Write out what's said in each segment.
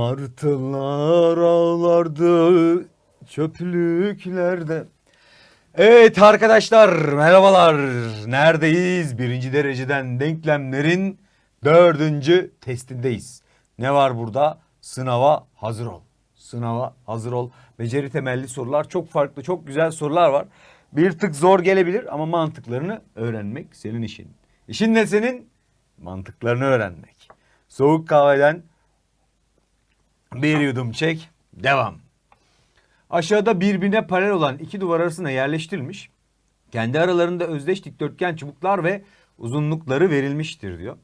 Martılar ağlardı çöplüklerde. Evet arkadaşlar merhabalar. Neredeyiz? Birinci dereceden denklemlerin dördüncü testindeyiz. Ne var burada? Sınava hazır ol. Sınava hazır ol. Beceri temelli sorular çok farklı çok güzel sorular var. Bir tık zor gelebilir ama mantıklarını öğrenmek senin işin. İşin ne senin? Mantıklarını öğrenmek. Soğuk kahveden bir yudum çek. Devam. Aşağıda birbirine paralel olan iki duvar arasına yerleştirilmiş. Kendi aralarında özdeş dikdörtgen çubuklar ve uzunlukları verilmiştir diyor.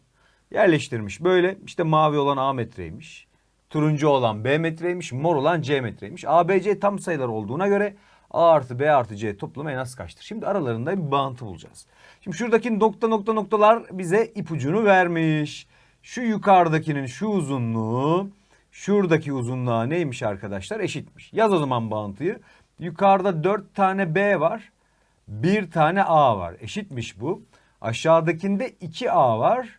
Yerleştirmiş. Böyle işte mavi olan A metreymiş. Turuncu olan B metreymiş. Mor olan C metreymiş. A, B, C tam sayılar olduğuna göre A artı B artı C toplamı en az kaçtır? Şimdi aralarında bir bağıntı bulacağız. Şimdi şuradaki nokta nokta noktalar bize ipucunu vermiş. Şu yukarıdakinin şu uzunluğu şuradaki uzunluğa neymiş arkadaşlar? Eşitmiş. Yaz o zaman bağıntıyı. Yukarıda 4 tane B var. Bir tane A var. Eşitmiş bu. Aşağıdakinde 2A var.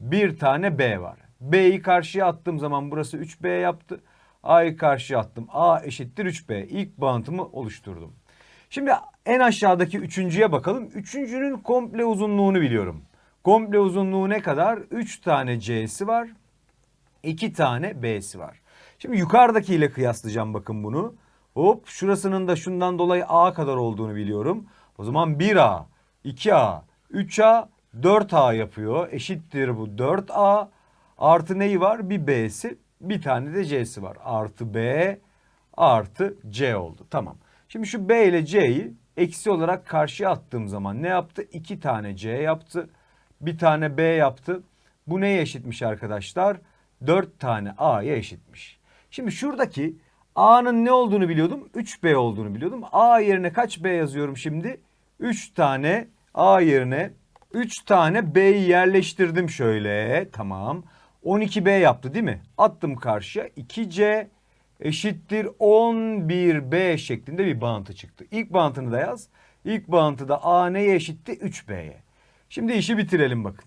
Bir tane B var. B'yi karşıya attığım zaman burası 3B yaptı. A'yı karşıya attım. A eşittir 3B. İlk bağıntımı oluşturdum. Şimdi en aşağıdaki üçüncüye bakalım. Üçüncünün komple uzunluğunu biliyorum. Komple uzunluğu ne kadar? 3 tane C'si var. 2 tane B'si var. Şimdi yukarıdakiyle kıyaslayacağım bakın bunu. Hop şurasının da şundan dolayı A kadar olduğunu biliyorum. O zaman 1A, 2A, 3A, 4A yapıyor. Eşittir bu 4A. Artı neyi var? Bir B'si, bir tane de C'si var. Artı B artı C oldu. Tamam. Şimdi şu B ile C'yi eksi olarak karşıya attığım zaman ne yaptı? 2 tane C yaptı. Bir tane B yaptı. Bu neye eşitmiş arkadaşlar? 4 tane A'ya eşitmiş. Şimdi şuradaki A'nın ne olduğunu biliyordum? 3B olduğunu biliyordum. A yerine kaç B yazıyorum şimdi? 3 tane A yerine 3 tane B'yi yerleştirdim şöyle. Tamam. 12B yaptı değil mi? Attım karşıya. 2C eşittir 11B şeklinde bir bağıntı çıktı. İlk bağıntını da yaz. İlk bağıntıda A neye eşitti? 3B'ye. Şimdi işi bitirelim bakın.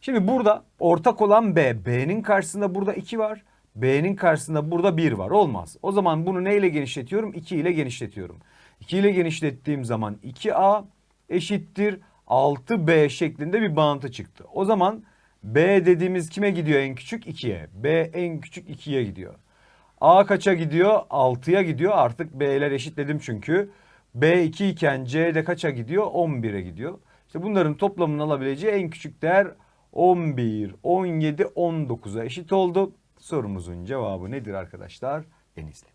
Şimdi burada ortak olan B. B'nin karşısında burada 2 var. B'nin karşısında burada 1 var. Olmaz. O zaman bunu neyle genişletiyorum? 2 ile genişletiyorum. 2 ile genişlettiğim zaman 2A eşittir 6B şeklinde bir bağıntı çıktı. O zaman B dediğimiz kime gidiyor en küçük? 2'ye. B en küçük 2'ye gidiyor. A kaça gidiyor? 6'ya gidiyor. Artık B'ler eşitledim çünkü. B 2 iken C de kaça gidiyor? 11'e gidiyor. İşte bunların toplamının alabileceği en küçük değer 11, 17, 19'a eşit oldu. Sorumuzun cevabı nedir arkadaşlar? Denizli.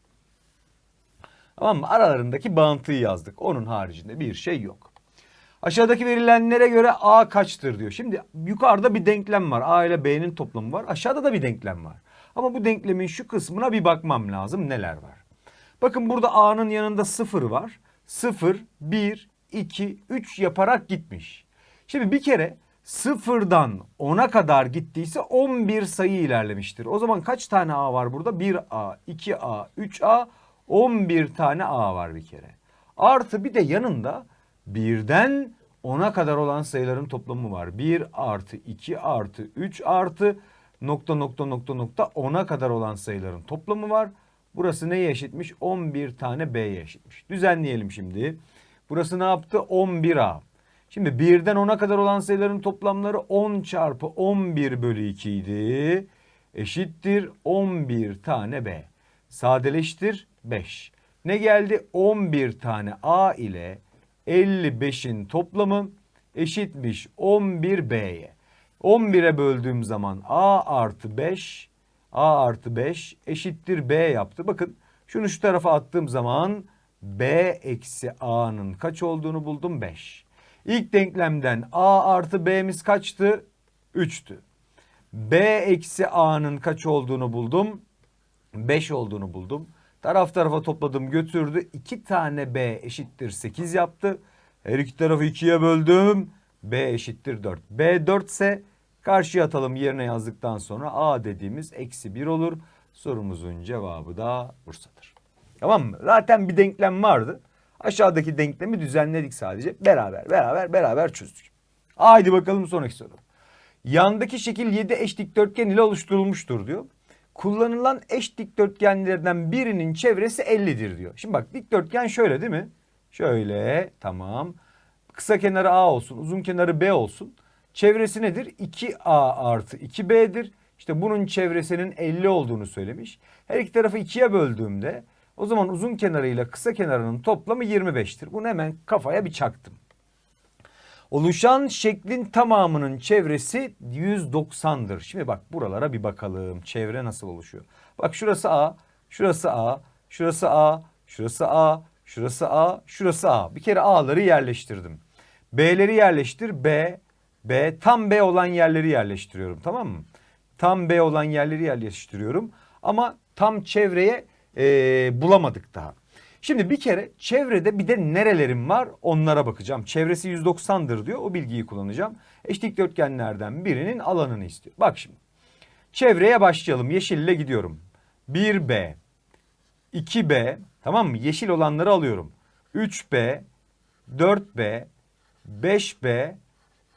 Tamam mı? Aralarındaki bağıntıyı yazdık. Onun haricinde bir şey yok. Aşağıdaki verilenlere göre A kaçtır diyor. Şimdi yukarıda bir denklem var. A ile B'nin toplamı var. Aşağıda da bir denklem var. Ama bu denklemin şu kısmına bir bakmam lazım. Neler var? Bakın burada A'nın yanında 0 var. 0, 1, 2, 3 yaparak gitmiş. Şimdi bir kere sıfırdan 10'a kadar gittiyse 11 sayı ilerlemiştir. O zaman kaç tane A var burada? 1A, 2A, 3A, 11 tane A var bir kere. Artı bir de yanında birden 10'a kadar olan sayıların toplamı var. 1 artı 2 artı 3 artı nokta nokta nokta nokta 10'a kadar olan sayıların toplamı var. Burası neye eşitmiş? 11 tane B'ye eşitmiş. Düzenleyelim şimdi. Burası ne yaptı? 11A. Şimdi 1'den 10'a kadar olan sayıların toplamları 10 çarpı 11 bölü 2 idi. Eşittir 11 tane B. Sadeleştir 5. Ne geldi? 11 tane A ile 55'in toplamı eşitmiş 11B'ye. 11'e böldüğüm zaman A artı 5 A artı 5 eşittir B yaptı. Bakın şunu şu tarafa attığım zaman B eksi A'nın kaç olduğunu buldum 5. İlk denklemden A artı B'miz kaçtı? 3'tü. B eksi A'nın kaç olduğunu buldum? 5 olduğunu buldum. Taraf tarafa topladım götürdü. 2 tane B eşittir 8 yaptı. Her iki tarafı 2'ye böldüm. B eşittir 4. B 4 ise karşıya atalım yerine yazdıktan sonra A dediğimiz eksi 1 olur. Sorumuzun cevabı da Bursa'dır. Tamam mı? Zaten bir denklem vardı. Aşağıdaki denklemi düzenledik sadece. Beraber beraber beraber çözdük. Haydi bakalım sonraki soru. Yandaki şekil 7 eş dikdörtgen ile oluşturulmuştur diyor. kullanılan eş dikdörtgenlerden birinin çevresi 50'dir diyor. Şimdi bak dikdörtgen şöyle değil mi? Şöyle tamam. Kısa kenarı A olsun, uzun kenarı B olsun. Çevresi nedir? 2A artı 2B'dir. İşte bunun çevresinin 50 olduğunu söylemiş. Her iki tarafı ikiye böldüğümde o zaman uzun kenarıyla kısa kenarının toplamı 25'tir. Bunu hemen kafaya bir çaktım. Oluşan şeklin tamamının çevresi 190'dır. Şimdi bak buralara bir bakalım. Çevre nasıl oluşuyor? Bak şurası A, şurası A, şurası A, şurası A, şurası A, şurası A. Bir kere A'ları yerleştirdim. B'leri yerleştir. B, B, tam B olan yerleri yerleştiriyorum tamam mı? Tam B olan yerleri yerleştiriyorum. Ama tam çevreye e, bulamadık daha. Şimdi bir kere çevrede bir de nerelerim var onlara bakacağım. Çevresi 190'dır diyor o bilgiyi kullanacağım. Eş dikdörtgenlerden birinin alanını istiyor. Bak şimdi çevreye başlayalım yeşille gidiyorum. 1B, 2B tamam mı? Yeşil olanları alıyorum. 3B, 4B, 5B,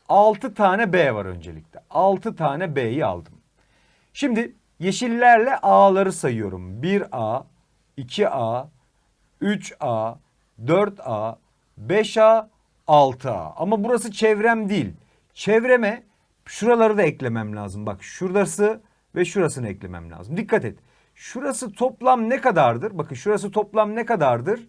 6 tane B var öncelikle. 6 tane B'yi aldım. Şimdi yeşillerle A'ları sayıyorum. 1A, 2A, 3A, 4A, 5A, 6A. Ama burası çevrem değil. Çevreme şuraları da eklemem lazım. Bak şurası ve şurasını eklemem lazım. Dikkat et. Şurası toplam ne kadardır? Bakın şurası toplam ne kadardır?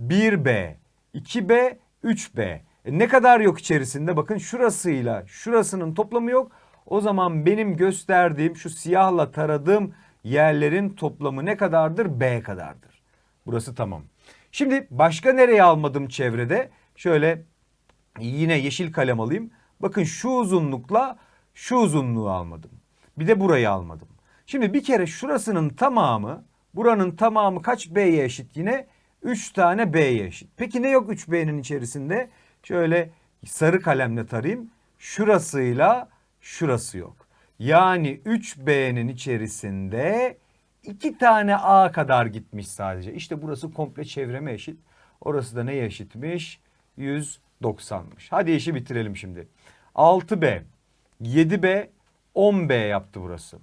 1B, 2B, 3B. E ne kadar yok içerisinde? Bakın şurasıyla şurasının toplamı yok. O zaman benim gösterdiğim şu siyahla taradığım yerlerin toplamı ne kadardır? B kadardır. Burası tamam. Şimdi başka nereye almadım çevrede? Şöyle yine yeşil kalem alayım. Bakın şu uzunlukla şu uzunluğu almadım. Bir de burayı almadım. Şimdi bir kere şurasının tamamı, buranın tamamı kaç B'ye eşit yine? 3 tane B'ye eşit. Peki ne yok 3B'nin içerisinde? Şöyle sarı kalemle tarayayım. Şurasıyla şurası yok. Yani 3B'nin içerisinde iki tane A kadar gitmiş sadece. İşte burası komple çevreme eşit. Orası da neye eşitmiş? 190'mış. Hadi işi bitirelim şimdi. 6B, 7B, 10B yaptı burası.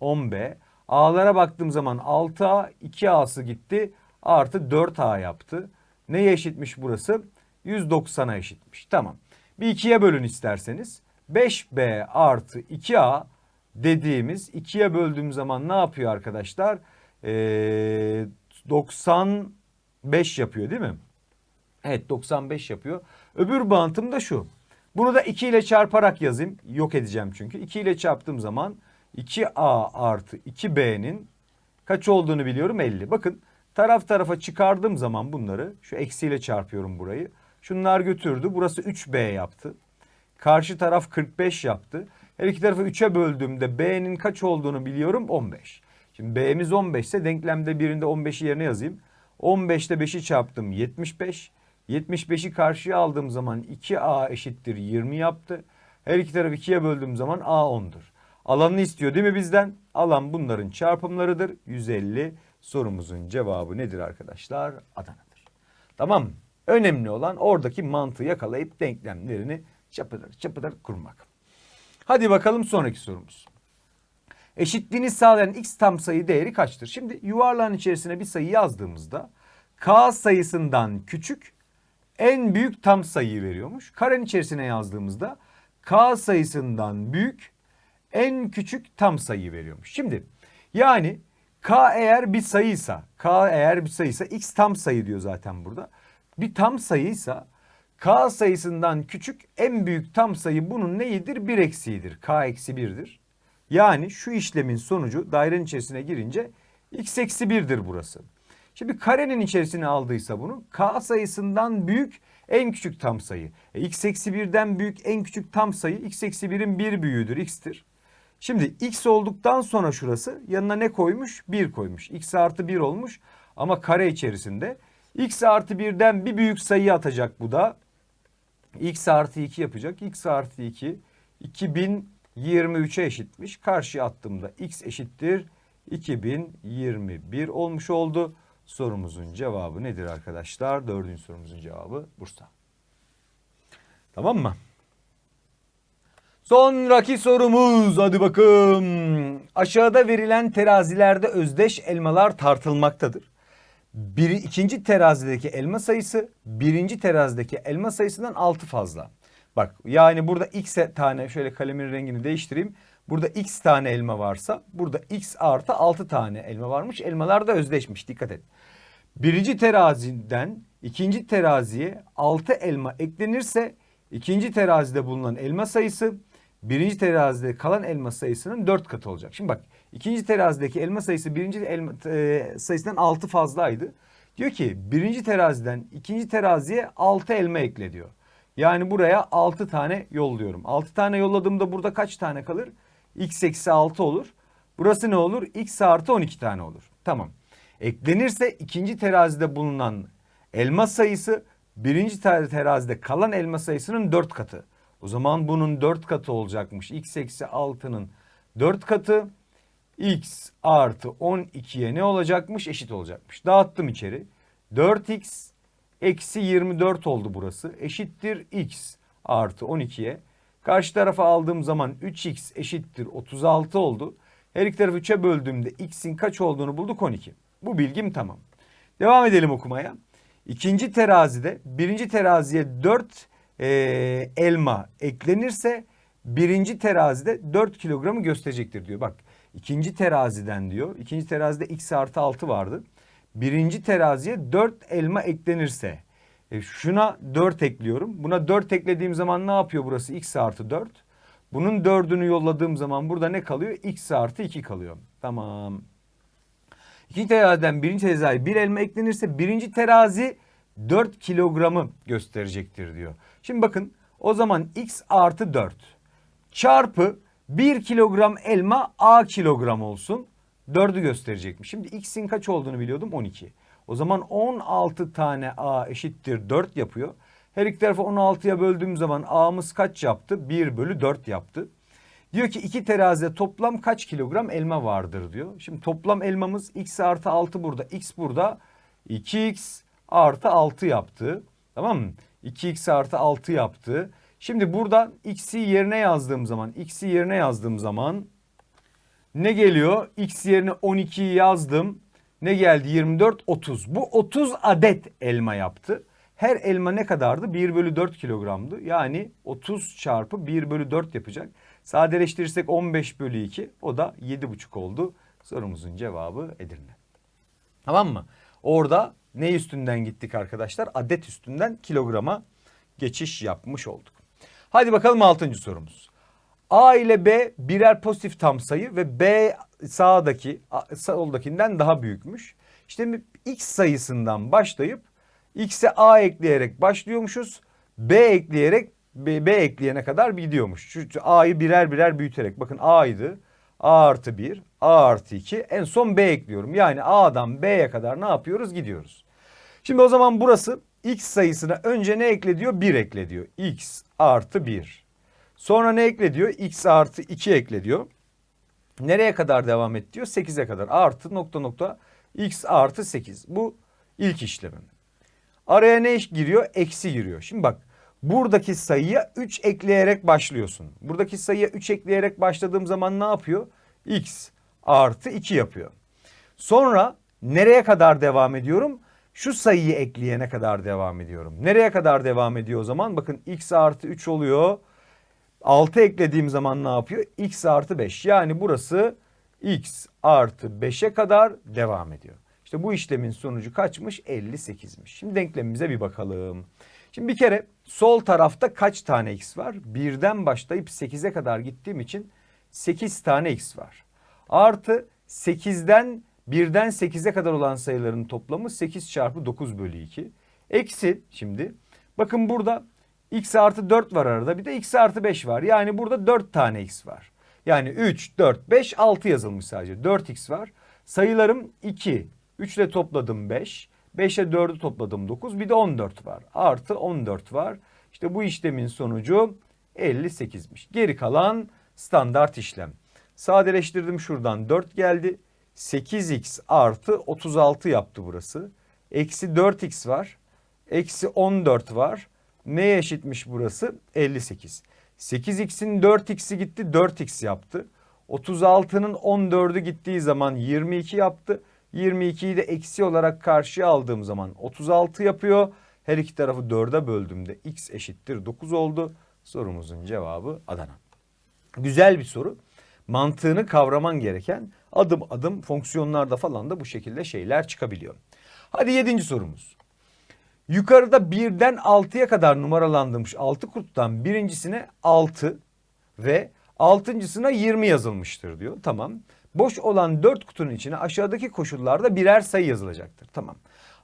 10B. A'lara baktığım zaman 6A, 2A'sı gitti. Artı 4A yaptı. Neye eşitmiş burası? 190'a eşitmiş. Tamam. Bir ikiye bölün isterseniz. 5B artı 2A dediğimiz ikiye böldüğüm zaman ne yapıyor arkadaşlar? Ee, 95 yapıyor değil mi? Evet 95 yapıyor. Öbür bağıntım da şu. Bunu da 2 ile çarparak yazayım. Yok edeceğim çünkü. 2 ile çarptığım zaman 2A artı 2B'nin kaç olduğunu biliyorum 50. Bakın taraf tarafa çıkardığım zaman bunları şu eksiyle çarpıyorum burayı. Şunlar götürdü. Burası 3B yaptı. Karşı taraf 45 yaptı. Her iki tarafı 3'e böldüğümde B'nin kaç olduğunu biliyorum 15. Şimdi B'miz 15 ise denklemde birinde 15'i yerine yazayım. 15'te 5'i çarptım 75. 75'i karşıya aldığım zaman 2A eşittir 20 yaptı. Her iki tarafı 2'ye böldüğüm zaman A 10'dur. Alanını istiyor değil mi bizden? Alan bunların çarpımlarıdır. 150 sorumuzun cevabı nedir arkadaşlar? Adana'dır. Tamam? Önemli olan oradaki mantığı yakalayıp denklemlerini çapıdır çapıdır kurmak. Hadi bakalım sonraki sorumuz. Eşitliğini sağlayan x tam sayı değeri kaçtır? Şimdi yuvarlağın içerisine bir sayı yazdığımızda k sayısından küçük en büyük tam sayıyı veriyormuş. Karenin içerisine yazdığımızda k sayısından büyük en küçük tam sayıyı veriyormuş. Şimdi yani k eğer bir sayıysa, k eğer bir sayıysa x tam sayı diyor zaten burada. Bir tam sayıysa k sayısından küçük en büyük tam sayı bunun neyidir? 1 eksiğidir. k eksi 1'dir. Yani şu işlemin sonucu dairenin içerisine girince x eksi 1'dir burası. Şimdi karenin içerisine aldıysa bunu k sayısından büyük en küçük tam sayı. E, x eksi 1'den büyük en küçük tam sayı x eksi 1'in bir büyüğüdür x'tir. Şimdi x olduktan sonra şurası yanına ne koymuş? 1 koymuş. x artı 1 olmuş ama kare içerisinde. x artı 1'den bir büyük sayı atacak bu da. X artı 2 yapacak. x artı 2 2023'e eşitmiş. Karşıya attığımda x eşittir 2021 olmuş oldu. Sorumuzun cevabı nedir arkadaşlar? Dördüncü sorumuzun cevabı Bursa. Tamam mı? Sonraki sorumuz hadi bakalım. Aşağıda verilen terazilerde özdeş elmalar tartılmaktadır. Bir, ikinci terazideki elma sayısı birinci terazideki elma sayısından 6 fazla. Bak yani burada x tane şöyle kalemin rengini değiştireyim. Burada x tane elma varsa burada x artı 6 tane elma varmış. Elmalar da özdeşmiş dikkat et. Birinci teraziden ikinci teraziye 6 elma eklenirse ikinci terazide bulunan elma sayısı birinci terazide kalan elma sayısının 4 katı olacak. Şimdi bak ikinci terazideki elma sayısı birinci elma e, sayısından 6 fazlaydı. Diyor ki birinci teraziden ikinci teraziye 6 elma ekle diyor. Yani buraya 6 tane yolluyorum. 6 tane yolladığımda burada kaç tane kalır? x eksi 6 olur. Burası ne olur? x artı 12 tane olur. Tamam. Eklenirse ikinci terazide bulunan elma sayısı birinci terazide kalan elma sayısının 4 katı. O zaman bunun 4 katı olacakmış. x eksi 6'nın 4 katı x artı 12'ye ne olacakmış? Eşit olacakmış. Dağıttım içeri. 4x eksi 24 oldu burası. Eşittir x artı 12'ye. Karşı tarafa aldığım zaman 3x eşittir 36 oldu. Her iki tarafı 3'e böldüğümde x'in kaç olduğunu bulduk 12. Bu bilgim tamam. Devam edelim okumaya. İkinci terazide birinci teraziye 4 e, elma eklenirse birinci terazide 4 kilogramı gösterecektir diyor. Bak ikinci teraziden diyor. İkinci terazide x artı 6 vardı. Birinci teraziye 4 elma eklenirse e, şuna 4 ekliyorum. Buna 4 eklediğim zaman ne yapıyor burası? X artı 4. Bunun 4'ünü yolladığım zaman burada ne kalıyor? X artı 2 kalıyor. Tamam. İkinci teraziden birinci teraziye bir elma eklenirse birinci terazi 4 kilogramı gösterecektir diyor. Şimdi bakın o zaman X artı 4 çarpı 1 kilogram elma A kilogram olsun. 4'ü gösterecekmiş. Şimdi X'in kaç olduğunu biliyordum 12. O zaman 16 tane A eşittir 4 yapıyor. Her iki tarafı 16'ya böldüğüm zaman A'mız kaç yaptı? 1 bölü 4 yaptı. Diyor ki iki terazide toplam kaç kilogram elma vardır diyor. Şimdi toplam elmamız x artı 6 burada. X burada 2x artı 6 yaptı. Tamam mı? 2x artı 6 yaptı. Şimdi burada x'i yerine yazdığım zaman x'i yerine yazdığım zaman ne geliyor? X yerine 12'yi yazdım. Ne geldi? 24, 30. Bu 30 adet elma yaptı. Her elma ne kadardı? 1 bölü 4 kilogramdı. Yani 30 çarpı 1 bölü 4 yapacak. Sadeleştirirsek 15 bölü 2. O da 7,5 oldu. Sorumuzun cevabı Edirne. Tamam mı? Orada ne üstünden gittik arkadaşlar? Adet üstünden kilograma geçiş yapmış olduk. Hadi bakalım 6. sorumuz. A ile B birer pozitif tam sayı ve B sağdaki soldakinden daha büyükmüş. İşte x sayısından başlayıp x'e A ekleyerek başlıyormuşuz. B ekleyerek B, B ekleyene kadar gidiyormuş. Çünkü A'yı birer birer büyüterek. Bakın A'ydı. A artı 1, A artı 2. En son B ekliyorum. Yani A'dan B'ye kadar ne yapıyoruz? Gidiyoruz. Şimdi o zaman burası x sayısına önce ne ekle diyor? 1 ekle diyor. x artı 1. Sonra ne ekle diyor? x artı 2 ekle diyor. Nereye kadar devam et diyor? 8'e kadar. Artı nokta nokta x artı 8. Bu ilk işlemim. Araya ne giriyor? Eksi giriyor. Şimdi bak buradaki sayıya 3 ekleyerek başlıyorsun. Buradaki sayıya 3 ekleyerek başladığım zaman ne yapıyor? x artı 2 yapıyor. Sonra nereye kadar devam ediyorum? Şu sayıyı ekleyene kadar devam ediyorum. Nereye kadar devam ediyor o zaman? Bakın x artı 3 oluyor. 6 eklediğim zaman ne yapıyor? x artı 5. Yani burası x artı 5'e kadar devam ediyor. İşte bu işlemin sonucu kaçmış? 58'miş. Şimdi denklemimize bir bakalım. Şimdi bir kere sol tarafta kaç tane x var? Birden başlayıp 8'e kadar gittiğim için 8 tane x var. Artı 8'den birden 8'e kadar olan sayıların toplamı 8 çarpı 9 bölü 2. Eksi şimdi bakın burada x artı 4 var arada bir de x artı 5 var. Yani burada 4 tane x var. Yani 3, 4, 5, 6 yazılmış sadece. 4x var. Sayılarım 2. 3 ile topladım 5. 5 ile 4'ü topladım 9. Bir de 14 var. Artı 14 var. İşte bu işlemin sonucu 58'miş. Geri kalan standart işlem. Sadeleştirdim şuradan 4 geldi. 8x artı 36 yaptı burası. Eksi 4x var. Eksi 14 var. Neye eşitmiş burası? 58. 8x'in 4x'i gitti 4x yaptı. 36'nın 14'ü gittiği zaman 22 yaptı. 22'yi de eksi olarak karşıya aldığım zaman 36 yapıyor. Her iki tarafı 4'e böldüğümde x eşittir 9 oldu. Sorumuzun cevabı Adana. Güzel bir soru. Mantığını kavraman gereken adım adım fonksiyonlarda falan da bu şekilde şeyler çıkabiliyor. Hadi yedinci sorumuz. Yukarıda birden 6'ya kadar numaralandırılmış 6 kutudan birincisine 6 ve altıncısına 20 yazılmıştır diyor. Tamam. Boş olan 4 kutunun içine aşağıdaki koşullarda birer sayı yazılacaktır. Tamam.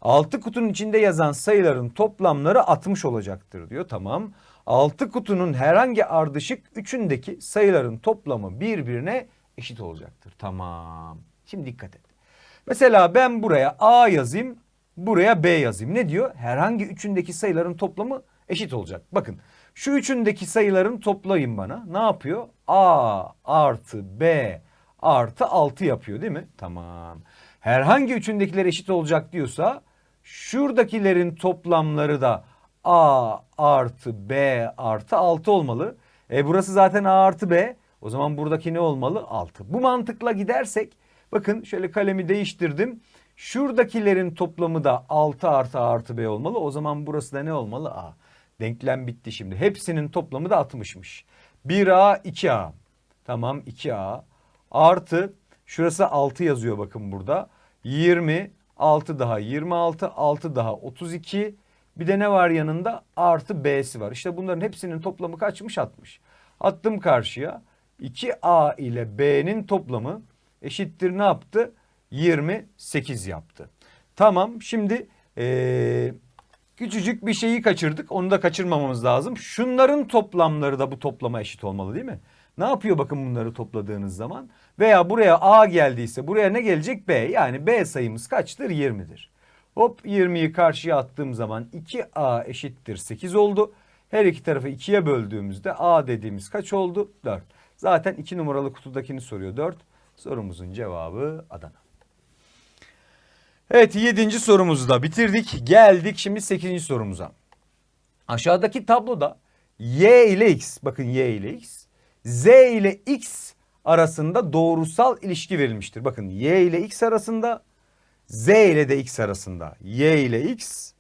6 kutunun içinde yazan sayıların toplamları 60 olacaktır diyor. Tamam. 6 kutunun herhangi ardışık üçündeki sayıların toplamı birbirine eşit olacaktır. Tamam. Şimdi dikkat et. Mesela ben buraya A yazayım, buraya B yazayım. Ne diyor? Herhangi üçündeki sayıların toplamı eşit olacak. Bakın şu üçündeki sayıların toplayın bana. Ne yapıyor? A artı B artı 6 yapıyor değil mi? Tamam. Herhangi üçündekiler eşit olacak diyorsa şuradakilerin toplamları da A artı B artı 6 olmalı. E burası zaten A artı B. O zaman buradaki ne olmalı? 6. Bu mantıkla gidersek bakın şöyle kalemi değiştirdim. Şuradakilerin toplamı da 6 artı artı B olmalı. O zaman burası da ne olmalı? A. Denklem bitti şimdi. Hepsinin toplamı da 60'mış. 1A 2A. Tamam 2A. Artı şurası 6 yazıyor bakın burada. 20 6 daha 26 6 daha 32 bir de ne var yanında? Artı B'si var. İşte bunların hepsinin toplamı kaçmış? 60. Attım karşıya. 2A ile B'nin toplamı eşittir ne yaptı? 28 yaptı. Tamam şimdi ee, küçücük bir şeyi kaçırdık. Onu da kaçırmamamız lazım. Şunların toplamları da bu toplama eşit olmalı değil mi? Ne yapıyor bakın bunları topladığınız zaman? Veya buraya A geldiyse buraya ne gelecek? B. Yani B sayımız kaçtır? 20'dir. Hop 20'yi karşıya attığım zaman 2A eşittir 8 oldu. Her iki tarafı 2'ye böldüğümüzde A dediğimiz kaç oldu? 4. Zaten 2 numaralı kutudakini soruyor 4. Sorumuzun cevabı Adana. Evet 7. sorumuzu da bitirdik. Geldik şimdi 8. sorumuza. Aşağıdaki tabloda y ile x bakın y ile x z ile x arasında doğrusal ilişki verilmiştir. Bakın y ile x arasında z ile de x arasında. y ile x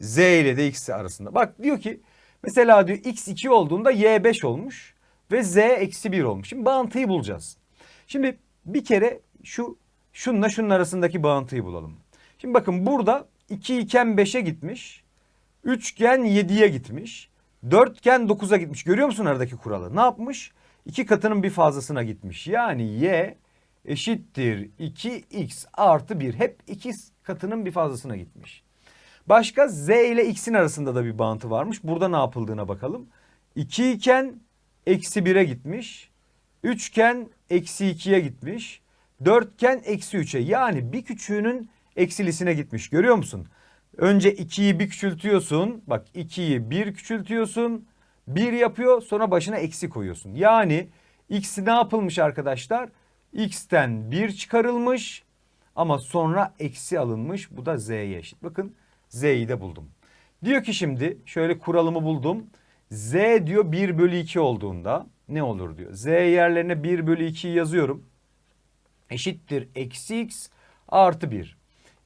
z ile de x arasında. Bak diyor ki mesela diyor x 2 olduğunda y 5 olmuş ve z eksi 1 olmuş. Şimdi bağıntıyı bulacağız. Şimdi bir kere şu şunla şunun arasındaki bağıntıyı bulalım. Şimdi bakın burada 2 iken 5'e gitmiş. Üçgen 7'ye gitmiş. Dörtgen 9'a gitmiş. Görüyor musun aradaki kuralı? Ne yapmış? İki katının bir fazlasına gitmiş. Yani y eşittir 2x artı 1. Hep iki katının bir fazlasına gitmiş. Başka z ile x'in arasında da bir bağıntı varmış. Burada ne yapıldığına bakalım. 2 iken eksi 1'e gitmiş. Üçgen eksi 2'ye gitmiş. Dörtgen eksi 3'e yani bir küçüğünün eksilisine gitmiş. Görüyor musun? Önce 2'yi bir küçültüyorsun. Bak 2'yi bir küçültüyorsun. 1 yapıyor sonra başına eksi koyuyorsun. Yani x ne yapılmış arkadaşlar? x'ten 1 çıkarılmış ama sonra eksi alınmış. Bu da z'ye eşit. Bakın z'yi de buldum. Diyor ki şimdi şöyle kuralımı buldum. Z diyor 1 bölü 2 olduğunda ne olur diyor. z yerlerine 1 bölü 2'yi yazıyorum. Eşittir eksi x artı 1.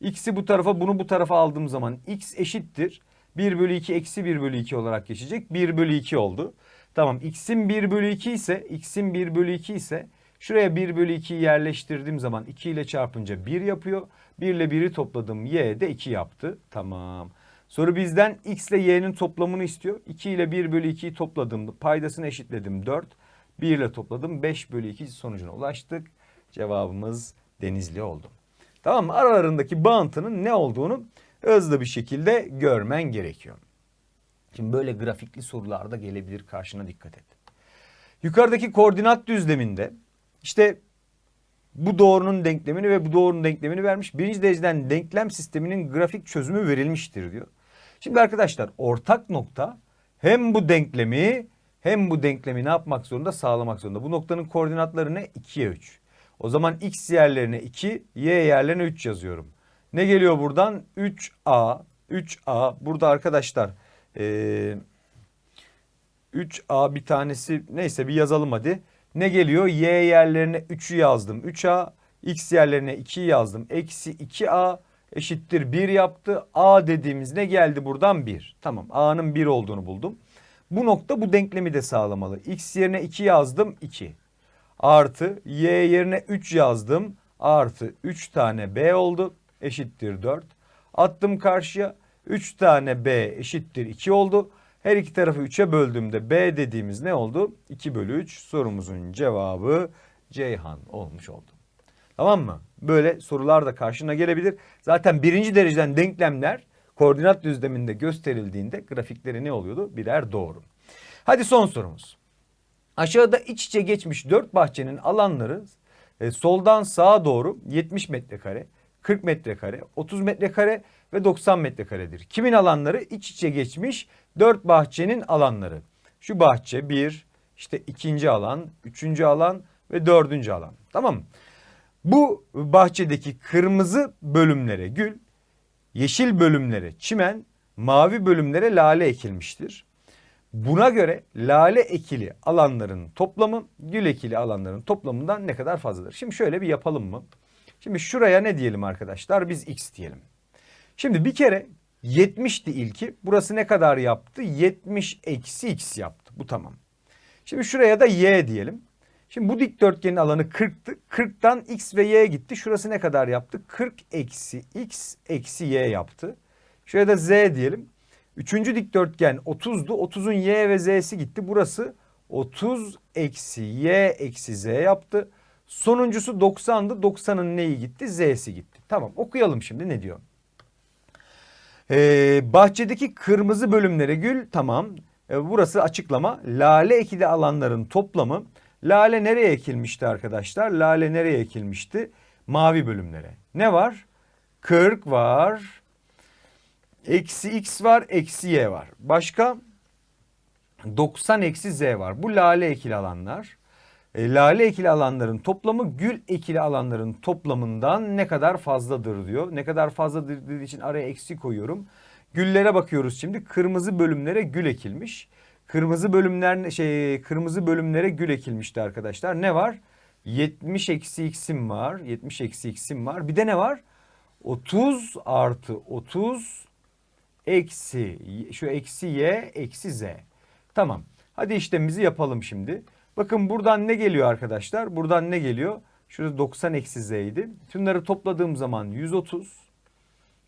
x'i bu tarafa bunu bu tarafa aldığım zaman x eşittir. 1 bölü 2 eksi 1 bölü 2 olarak geçecek. 1 bölü 2 oldu. Tamam x'in 1 bölü 2 ise x'in 1 bölü 2 ise şuraya 1 bölü 2'yi yerleştirdiğim zaman 2 ile çarpınca 1 yapıyor. 1 ile 1'i topladım y de 2 yaptı. Tamam. Soru bizden x ile y'nin toplamını istiyor. 2 ile 1 bölü 2'yi topladım. Paydasını eşitledim 4. 1 ile topladım 5 bölü 2 sonucuna ulaştık. Cevabımız Denizli oldu. Tamam mı? Aralarındaki bağıntının ne olduğunu hızlı bir şekilde görmen gerekiyor. Şimdi böyle grafikli sorularda gelebilir karşına dikkat et. Yukarıdaki koordinat düzleminde işte bu doğrunun denklemini ve bu doğrunun denklemini vermiş. Birinci dereceden denklem sisteminin grafik çözümü verilmiştir diyor. Şimdi arkadaşlar ortak nokta hem bu denklemi hem bu denklemi ne yapmak zorunda? Sağlamak zorunda. Bu noktanın koordinatları ne? 2'ye 3. O zaman x yerlerine 2, y yerlerine 3 yazıyorum. Ne geliyor buradan? 3a, 3a. Burada arkadaşlar ee, 3A bir tanesi neyse bir yazalım hadi. Ne geliyor? Y yerlerine 3'ü yazdım. 3A. X yerlerine 2'yi yazdım. Eksi 2A eşittir 1 yaptı. A dediğimiz ne geldi buradan? 1. Tamam A'nın 1 olduğunu buldum. Bu nokta bu denklemi de sağlamalı. X yerine 2 yazdım 2. Artı Y yerine 3 yazdım. Artı 3 tane B oldu. Eşittir 4. Attım karşıya. 3 tane B eşittir 2 oldu. Her iki tarafı 3'e böldüğümde B dediğimiz ne oldu? 2 bölü 3 sorumuzun cevabı Ceyhan olmuş oldu. Tamam mı? Böyle sorular da karşına gelebilir. Zaten birinci dereceden denklemler koordinat düzleminde gösterildiğinde grafikleri ne oluyordu? Birer doğru. Hadi son sorumuz. Aşağıda iç içe geçmiş dört bahçenin alanları e, soldan sağa doğru 70 metrekare, 40 metrekare, 30 metrekare ve 90 metrekaredir. Kimin alanları? İç içe geçmiş dört bahçenin alanları. Şu bahçe bir, işte ikinci alan, üçüncü alan ve dördüncü alan. Tamam mı? Bu bahçedeki kırmızı bölümlere gül, yeşil bölümlere çimen, mavi bölümlere lale ekilmiştir. Buna göre lale ekili alanların toplamı gül ekili alanların toplamından ne kadar fazladır? Şimdi şöyle bir yapalım mı? Şimdi şuraya ne diyelim arkadaşlar? Biz x diyelim. Şimdi bir kere 70'ti ilki. Burası ne kadar yaptı? 70 eksi x yaptı. Bu tamam. Şimdi şuraya da y diyelim. Şimdi bu dikdörtgenin alanı 40'tı. 40'tan x ve y gitti. Şurası ne kadar yaptı? 40 eksi x eksi y yaptı. Şuraya da z diyelim. Üçüncü dikdörtgen 30'du. 30'un y ve z'si gitti. Burası 30 eksi y eksi z yaptı. Sonuncusu 90'dı. 90'ın neyi gitti? Z'si gitti. Tamam okuyalım şimdi ne diyor? Ee, bahçedeki kırmızı bölümlere gül tamam. Ee, burası açıklama. Lale ekili alanların toplamı. Lale nereye ekilmişti arkadaşlar? Lale nereye ekilmişti? Mavi bölümlere. Ne var? 40 var. Eksi x var, eksi y var. Başka? 90 eksi z var. Bu lale ekili alanlar. E, lale ekili alanların toplamı gül ekili alanların toplamından ne kadar fazladır diyor. Ne kadar fazladır dediği için araya eksi koyuyorum. Güllere bakıyoruz şimdi. Kırmızı bölümlere gül ekilmiş. Kırmızı bölümler şey kırmızı bölümlere gül ekilmişti arkadaşlar. Ne var? 70 eksi x'im var. 70 eksi x'im var. Bir de ne var? 30 artı 30 eksi şu eksi y eksi z. Tamam. Hadi işlemimizi yapalım şimdi. Bakın buradan ne geliyor arkadaşlar? Buradan ne geliyor? Şurada 90 eksi z idi. Şunları topladığım zaman 130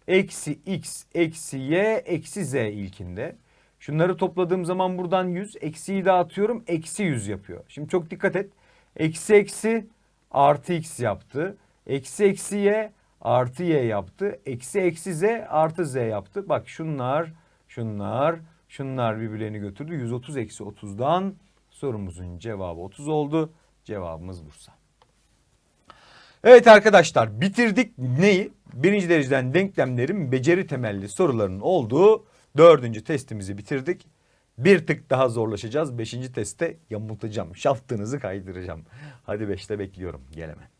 eksi x eksi y eksi z ilkinde. Şunları topladığım zaman buradan 100 eksiyi dağıtıyorum eksi 100 yapıyor. Şimdi çok dikkat et. Eksi eksi artı x yaptı. Eksi eksi y artı y yaptı. Eksi eksi z artı z yaptı. Bak şunlar, şunlar, şunlar birbirlerini götürdü. 130 eksi 30'dan sorumuzun cevabı 30 oldu. Cevabımız Bursa. Evet arkadaşlar bitirdik neyi? Birinci dereceden denklemlerin beceri temelli soruların olduğu dördüncü testimizi bitirdik. Bir tık daha zorlaşacağız. Beşinci testte yamultacağım. Şaftınızı kaydıracağım. Hadi beşte bekliyorum. Gel hemen.